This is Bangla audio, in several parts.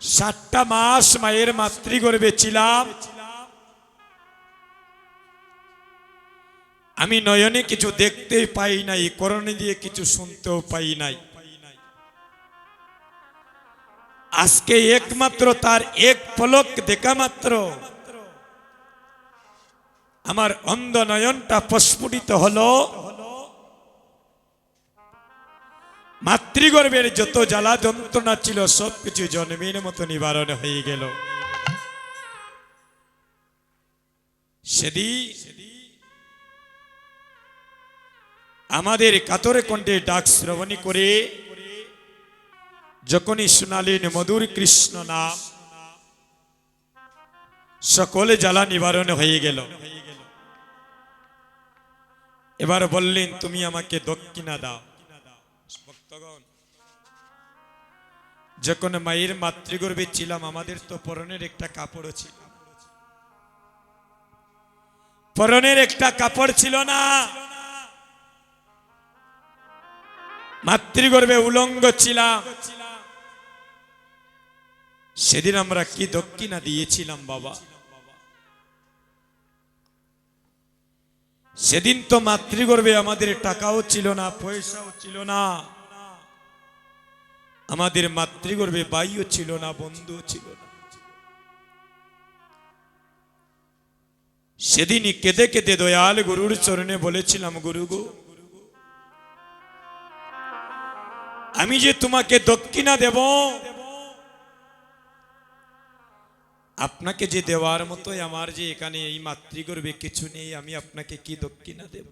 সাতটা মাস মায়ের মাতৃগর্ভে ছিলাম। আমি নয়নে কিছু দেখতে পাই নাই, করণে দিয়ে কিছু শুনতেও পাই নাই। আজকে একমাত্র তার এক পলক দেখা মাত্র। আমার অন্ধ নয়নটা প্রস্ফুটিত হলো। মাতৃগর্ভের যত জ্বালা যন্ত্রণা ছিল, সবকিছু জন্মের মতো নিবারণ হয়ে গেল। সেদিন আমাদের কাতরে কণ্ঠে ডাক শ্রবণী করে যখনই শুনালেন মধুর কৃষ্ণ নাম, সকলে জ্বালা নিবারণ হয়ে গেল। এবার বললেন, তুমি আমাকে দক্ষিণা দাও। ভক্তগণ যখন মায়ের মাতৃগর্ভে ছিলাম, আমাদের তো পরনের একটা কাপড়ও ছিল পরনের একটা কাপড় ছিল না। মাতৃগর্ভে উলঙ্গ ছিলাম। সেদিন আমরা কি দক্ষিণা দিয়েছিলাম বাবা? সেদিন তো মাতৃগর্ভে আমাদের টাকাও ছিল না, পয়সাও ছিল না। আমাদের মাতৃগর্ভে বাইও ছিল না বন্ধু ছিল না। সেদিনই কেঁদে কেঁদে দয়াল গুরুর চরণে বলেছিলাম, গুরু গো, আমি যে তোমাকে দক্ষিণা দেব, আপনাকে যে দেওয়ার মতোই আমার যে এখানে এই মাতৃগর্ভে কিছু নেই, আমি আপনাকে কি দক্ষিণা দেব?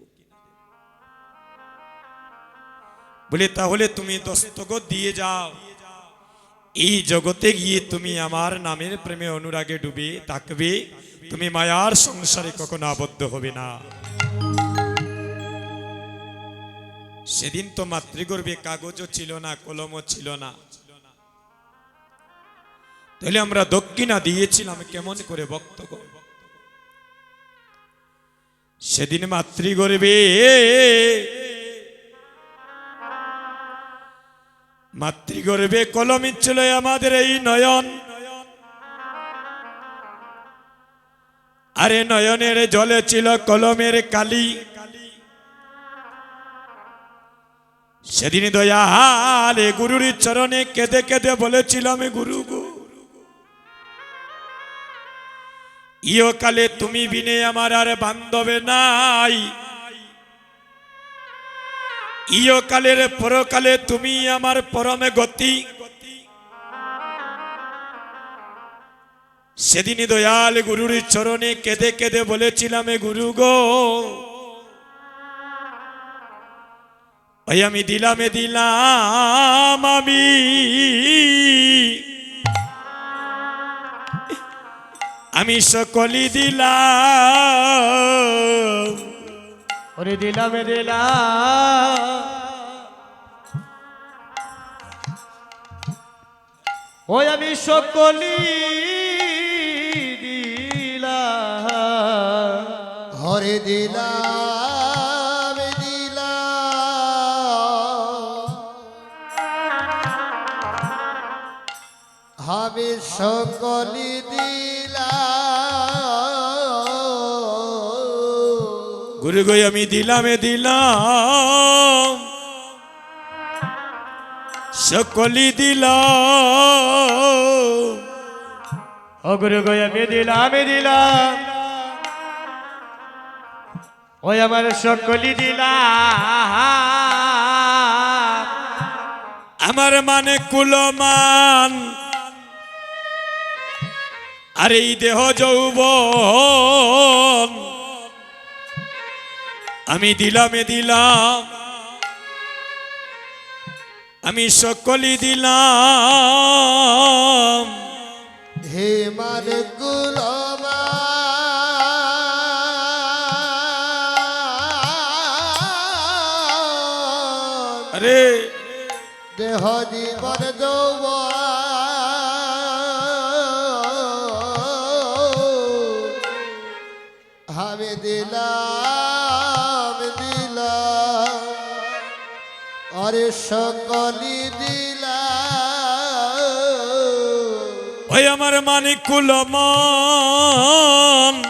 বলে, তাহলে তুমি দস্তগত দিয়ে যাও। এই জগতে গিয়ে তুমি আমার নামের প্রেমে অনুরাগে ডুবে থাকবে। তুমি মায়ার সংসারে কখনো আবদ্ধ হবে না। সেদিন তো মাতৃগর্ভে কাগজও ছিল না, কলমও ছিল না। তাহলে আমরা দক্ষিণা দিয়েছিলাম কেমন করে বক্তব্য সেদিন মাতৃগর্ভে মাতৃগর্ভে কলমই ছিল আমাদের এই নয়ন। আরে নয়নের জলে ছিল কলমের কালি। সেদিন দয়ালে গুরুর চরণে কেঁদে কেঁদে বলেছিলাম, গুরু গো, ইহকালে তুমি বিনে আমার আর বান্ধবে নাই। ইহকালের পরকালে তুমি আমার পরমে গতি। সেদিনই দয়াল গুরুর চরণে কেঁদে কেঁদে বলেছিলাম গুরু গো, ওই আমি দিলামে দিলাম আমি। আমি সকলই দিলাম। ওরে দিলাম দিলাম। ওই আমি সকলি দিলাম। হরে আমি সকলি গুরু গই আমি দিলামে দিলাম। সকলই দিলাম। ও গুরু গো আমি দিলাম দিলাম। ওই আমার সকলি দিলাম। আমার মানে কুলমান। আর এই দেহ যৌবন। আমি দিলামে দিলাম। আমি সকলই দিলাম। হে মান গুলমা। আরে। দেহ জীবন সকলি দিলাম। ওই আমার মানিক কুলমান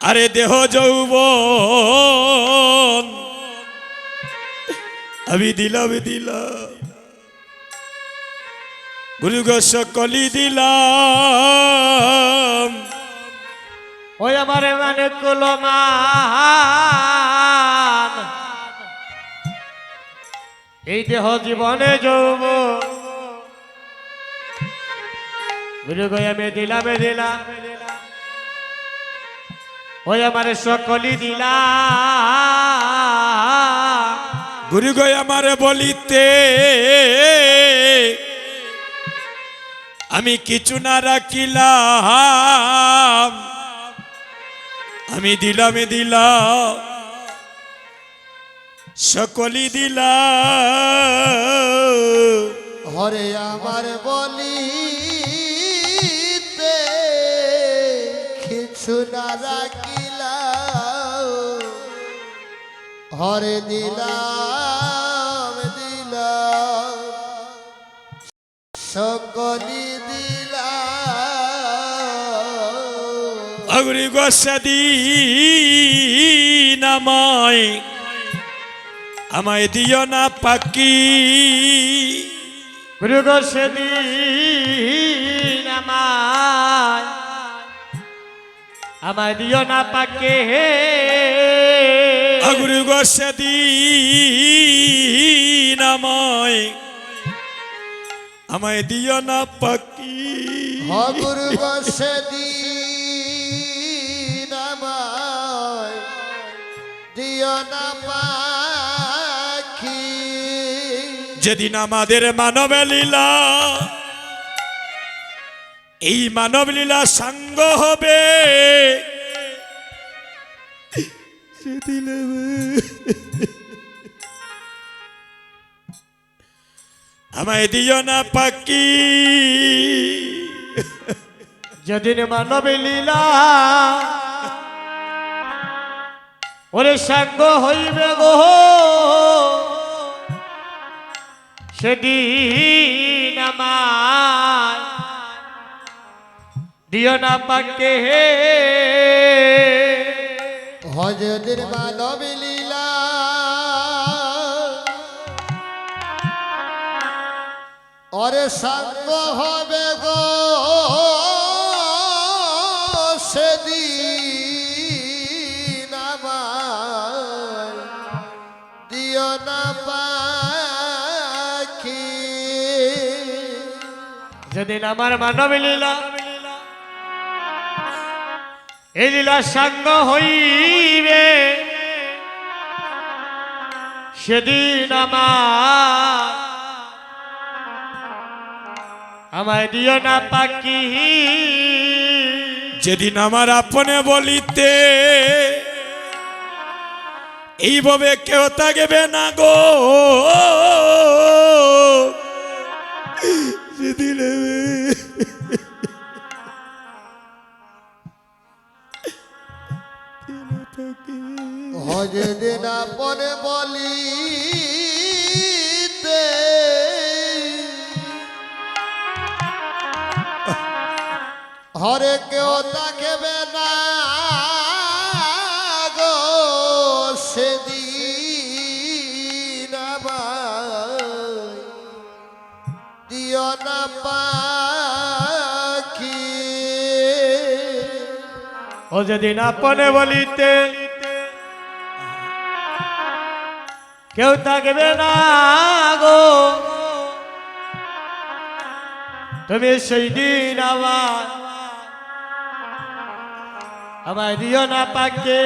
আরে দেহ যৌবন। আমি দিলাম দিলাম। গুরু গো সকলি দিলাম। ওই আমার মানে। কুলমান এই দেহ জীবনে যৌব। গুরু গয়া মে দিলা মে দিলা ওই আমার দিলা গুরু গো, আমারে বলিতে আমি কিছু না রাখিলাম। আমি দিলাম দিলাম। সকলি দিলাম হরে আমার বলিতে কিছু না রাখিলাম হরে দিলাম দিলাম। সকলি দিলাম। অগুরি গোসাদিন আমায়। আমায় দিও না পাকি গুরু গো সেদিন আমায় আমায় দিও না পাকে অগুরি গোসাদিন আমায় আমায় দিও না পাকি হগুরু বসে দিন আমায় দিও না পাখি। যেদিন আমাদের মানব লীলা এই মানব লীলা সাঙ্গ হবে। সেদিন আমায় দিও না পাকি যেদিন মানব লীলা ওরে সাঙ্গ হইবে গো। সেদিন আমার দিও না পাকে। হে হজদের মানব লীলা। অরে সাঙ্গ হবে গো। যেদিন আমার মানব লীলা এই লীলা সাঙ্গ হইবে। সেদিন আমার আমায় দিও না পাকি যেদিন আমার আপনে বলিতে, এইভাবে কেউ থাকবে না গো। সেদিন হজদিন পরে বলিতে। হরে কেউ থাকবে না ও যেদিন আপনে বলিতে, কেউ থাকবে না গো। তুমি সেই দিন আমার আমায় দিও না পাকে।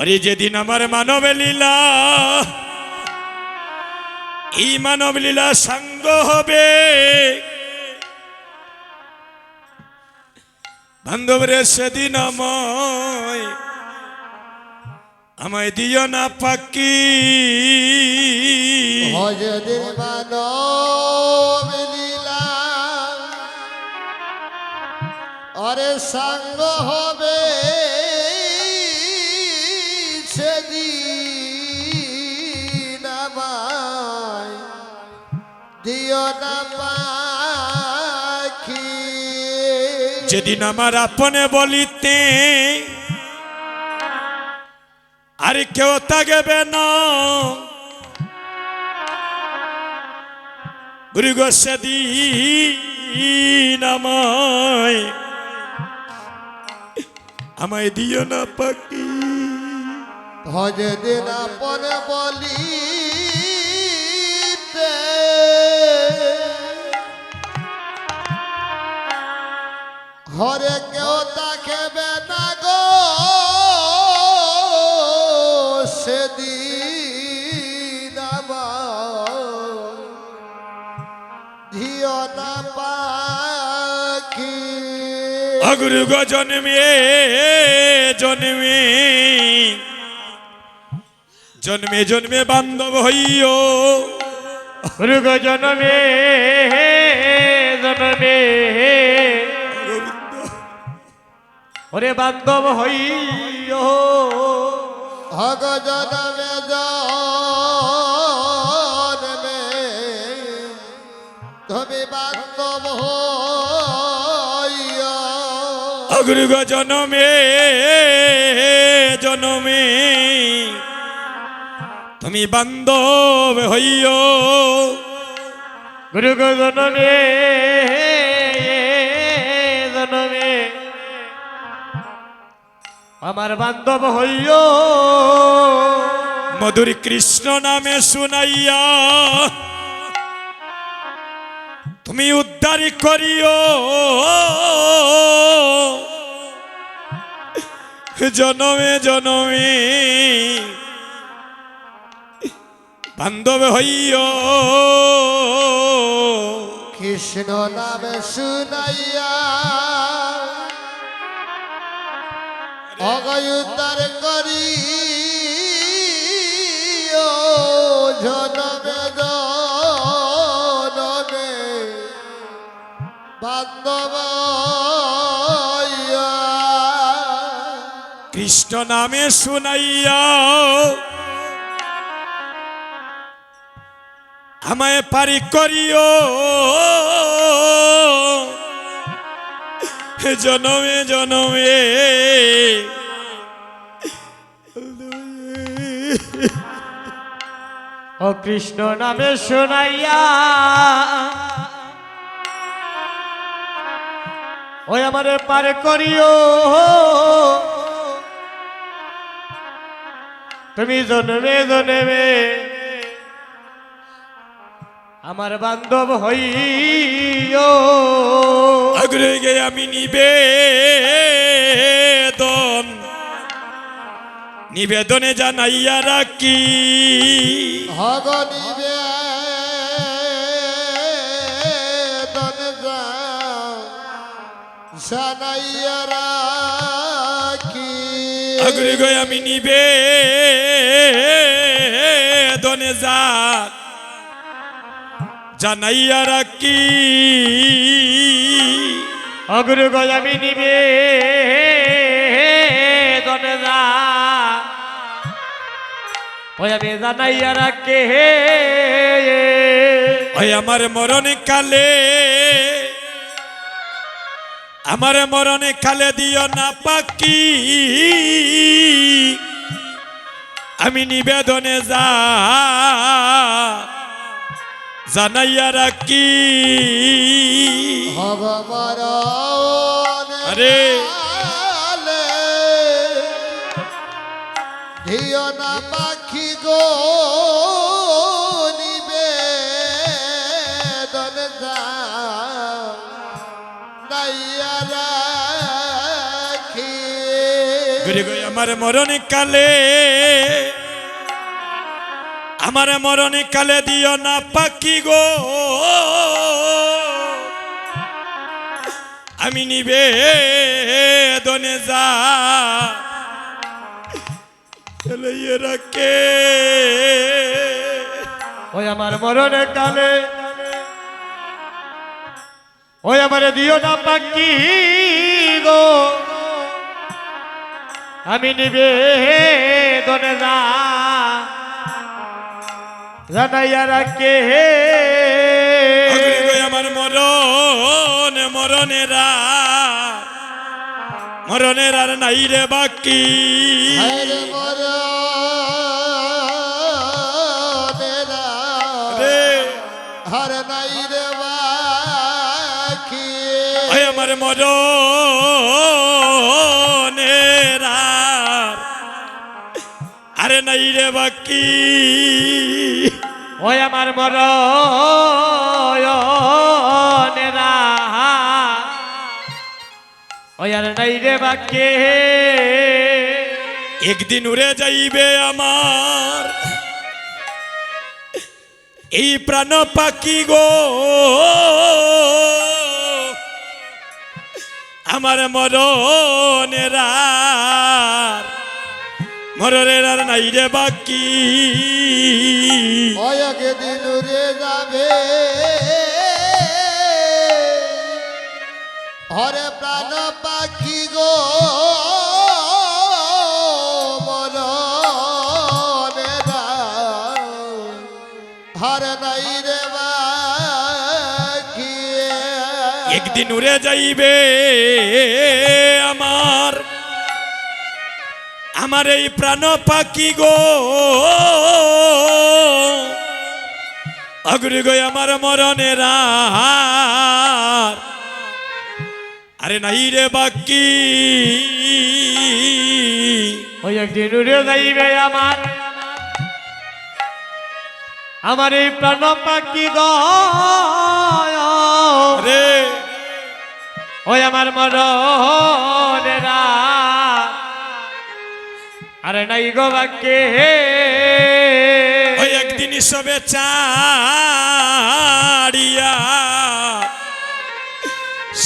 আরে যেদিন আমার মানব লীলা, এই মানব লীলা সাঙ্গ হবে। বান্ধবরে সেদিন আমায় দিও না পাকি লীলা। আরে সাঙ্গ হবে সেদিন দিও না যেদিন আমার আপনে বলিতে আর কেউ তাগবে না। গুরু গো, সেদিন আমায় আমায় দিও না পাখি। ভজে দিন আপন বলি ঘরে কেউ তাকে না গো। সেদিন আমার ধিও না পাখি। অগুরু গো জন্মে জন্মে জন্মে জন্মে বান্ধব হইও। গুরু গো জনমে জনমে। ওরে বান্ধব হইও হগ জনমে জনমে। তুমি বান্ধব হইয়া জন্মে জন্মে। তুমি বান্ধব হইও গুরু জনমে। আমার বান্ধব হইও। মধুর কৃষ্ণ নামে শুনাইয়া তুমি উদ্ধার করিও। জনমে জনমে বান্ধব হইও। কৃষ্ণ নামে শুনাইয়া অগয়ুদ্ধার করি। কৃষ্ণ নামে শুনাইয়া। আমায় পারি করিও। জনমে জনমে। ও কৃষ্ণ নামে শোনাইয়া। ওই আমারে পার করিও। তুমি জন্মে জন্মে। আমার বান্ধব হইও। আগ্রে গে আমি নিবেদন নিবেদনে জানাইয়া রাখি। হগ নিবে দন জানাইয়া রাখি। আগ্রে গে আমি নিবেদনে যা জানাইয়া রাখি। অগুরু গজামি নিবে ওই আমি জানাইয়া রাখে। ওই আমার মরণে কালে আমার মরণে কালে দিও না পাকি আমি নিবেদনে যা। জানাইয়া রাখি আরে। ধিও না পাখি গো নিবে দন নাইয়া রাখি আমার মরণে কালে আমার মরণে কালে দিও না পাকি গো। আমি নিবে দনে যা রাখে। ওই আমার মরণে কালে। ওই আমার দিও না পাকি গো। আমি নিবে দনে যা জানাইয়া রাখে মরণের আর মরণের আর নাই রে বাকি। হায়রে মরণেরা রে। হার নাই রে বাকি। আমার মরণের আর আরে নাই রে বাকি। ওই আমার মরণেরা ওই আর নাই রে বাকে একদিন উড়ে যাইবে আমার। এই প্রাণ পাখি গো। আমার মরণের আর মরণের আর নাই রে বাকি। অয়কে দিন উড়ে যাবে হরে প্রাণ পাখি গো রে একদিন উড়ে যাইবে আমার আমার এই প্রাণ পাখি গো। অগ্রি গো আমার মরণের। আরে নাই রে বাকি। ওই একদিন উড়ে যাইবে আমার। আমার এই প্রাণ পাখি গ। রে ওই আমার মরণেরা আরে নাই গো বাকে ওই একদিন সবে ছাড়িয়া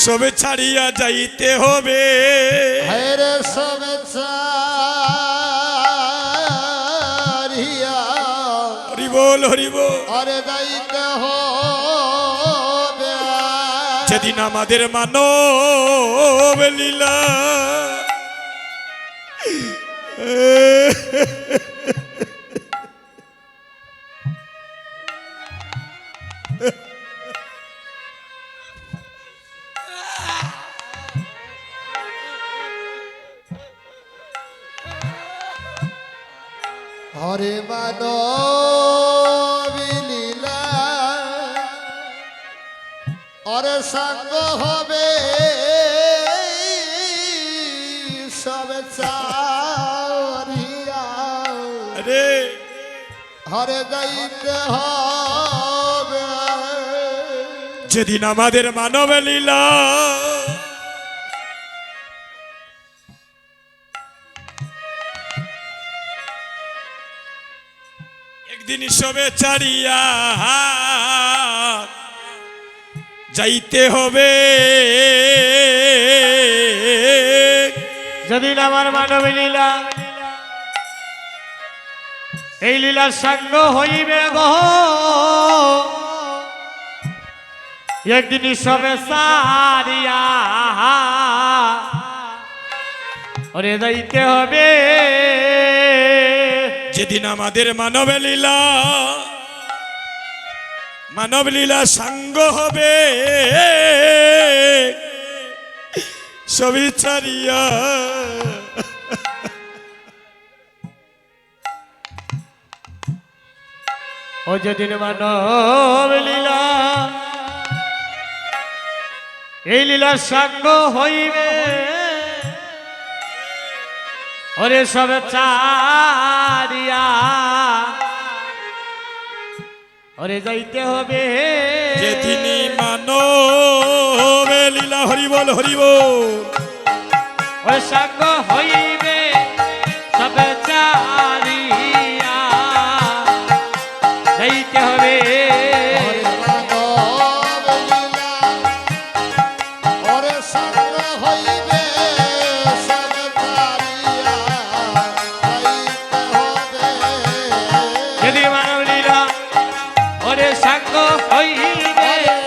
সবে ছাড়িয়া যাইতে হবে। হেরে সবে চারিয়া হরি বল হরি বল। অরে দায়িত্ব হবে। যেদিন আমাদের মানব লীলা হরে মানবিলীলা অরে সঙ্গ হবে সবে চারিয়া হরে দায়িত্ব হবে। যেদিন আমাদের মানব লীলা। একদিন সবে ছাড়িয়া যাইতে হবে। যেদিন আমার মানব লীলা এই লীলা সঙ্গ হইবে একদিন সবে সারিয়া। ওরে যাইতে হবে। যেদিন আমাদের মানব লীলা মানব লীলা সাঙ্গ হবে। সবই ছাড়িয়া ও যেদিন মানব লীলা এই লীলার সঙ্গ হইবে। ওরে সবে চারিয়া ওরে যাইতে হবে। যেদিন মানব লীলা হরিবল হরিবল ওরে সঙ্গ হইবে। হইবে